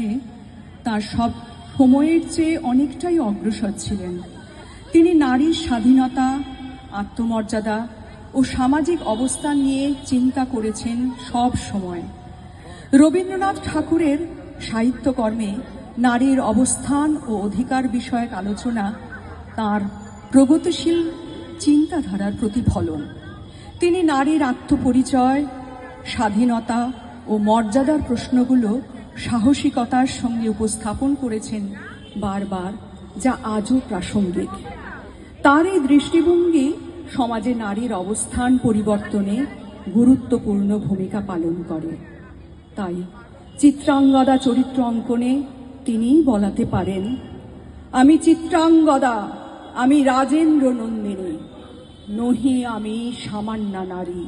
মধ্যে তার সব সময়ের চেয়ে অনেকটাই অগ্রসর ছিলেন। তিনি নারীর স্বাধীনতা, আত্মমর্যাদা ও সামাজিক অবস্থান নিয়ে চিন্তা করেছেন সব সময়। রবীন্দ্রনাথ ঠাকুরের সাহিত্যকর্মে নারীর অবস্থান ও অধিকার বিষয়ক আলোচনা তার প্রগতিশীল চিন্তাধারার প্রতিফলন। তিনি নারীর আত্মপরিচয়, স্বাধীনতা ও মর্যাদার প্রশ্নগুলো সাহসিকতার সঙ্গে উপস্থাপন করেছেন বারবার, যা আজও প্রাসঙ্গিক। তার এই দৃষ্টিভঙ্গি সমাজে নারীর অবস্থান পরিবর্তনে গুরুত্বপূর্ণ ভূমিকা পালন করে। তাই চিত্রাঙ্গদা চরিত্র অঙ্কনে তিনিই বলাতে পারেন, আমি চিত্রাঙ্গদা, আমি রাজেন্দ্র নন্দিনী, নহি আমি সামান্য নারী।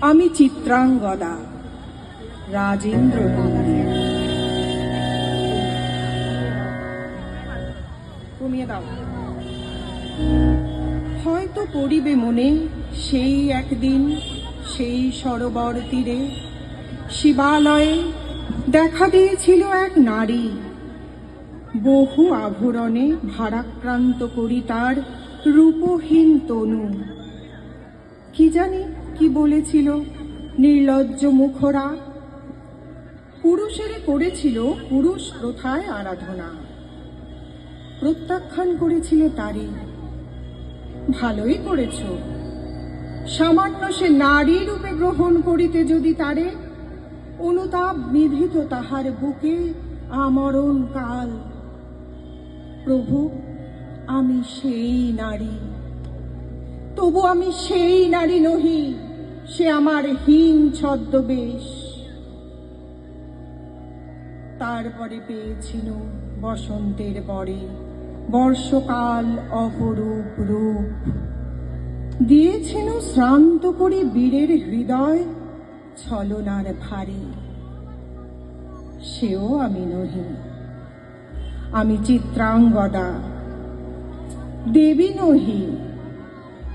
আমি চিত্রাঙ্গদা। রাজেন্দ্র দাও। হয়তো পড়িবে মনে সেই একদিন, সেই সরোবর তীরে। শিবালয়ে দেখা দিয়েছিল এক নারী। বহু আভরণে ভারাক্রান্ত করি তার রূপহীন তনু। কি জানি কি বলেছিল নির্লজ্জ মুখরা। পুরুষেরে করেছিল পুরুষ প্রথায় আরাধনা। প্রত্যাখ্যান করেছিল তারই ভালোই করেছ। সামান্য সে নারী রূপে গ্রহণ করিতে যদি তারে, অনুতাপ বিধিত তাহার বুকে আমরণ কাল। প্রভু, আমি সেই নারী। তবু আমি সেই নারী নহি, সে আমার হীন ছদ্মবেশ। তারপরে পেয়েছিল বসন্তের পরে। বর্ষকাল অপরূপ রূপ। দিয়েছিল শ্রান্ত করে বীরের হৃদয় ছলনার ভারী। সেও আমি নহি। আমি চিত্রাঙ্গদা। দেবী নহি।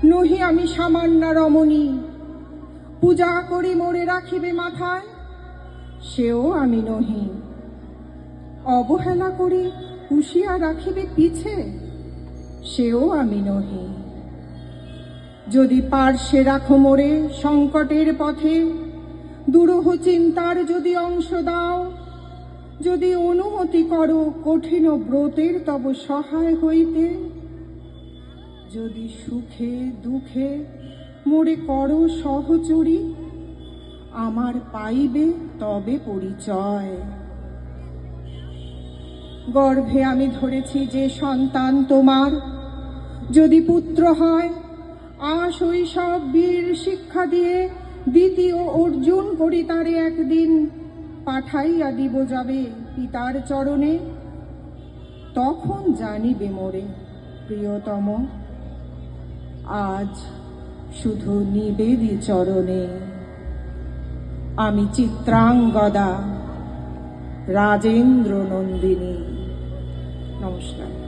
নহি আমি সামান্য রমণী। পূজা করি মোরে রাখিবে মাথায়, সেও আমি নহি। অবহেলা করি হুঁশিয়া রাখিবে পিছে? সেও আমি নহি। যদি পার্শ্বে রাখো মোরে সংকটের পথে, দুরূহ চিন্তার যদি অংশ দাও, যদি অনুমতি করো কঠিন ব্রতের তব সহায় হইতে, যদি সুখে দুঃখে মোরে করো সহচরী, আমার পাইবে তবে পরিচয়। গর্ভে আমি ধরেছি যে সন্তান তোমার। যদি পুত্র হয়, আশ সব বীর শিক্ষা দিয়ে দ্বিতীয় অর্জুন করি তারে একদিন। পাঠাইয়া দিব যাবে পিতার চরণে। তখন জানিবে মোরে, প্রিয়তম, আজ শুধু নিবেদি চরণে। আমি চিত্রাঙ্গদা রাজেন্দ্র নন্দিনী নমস্কার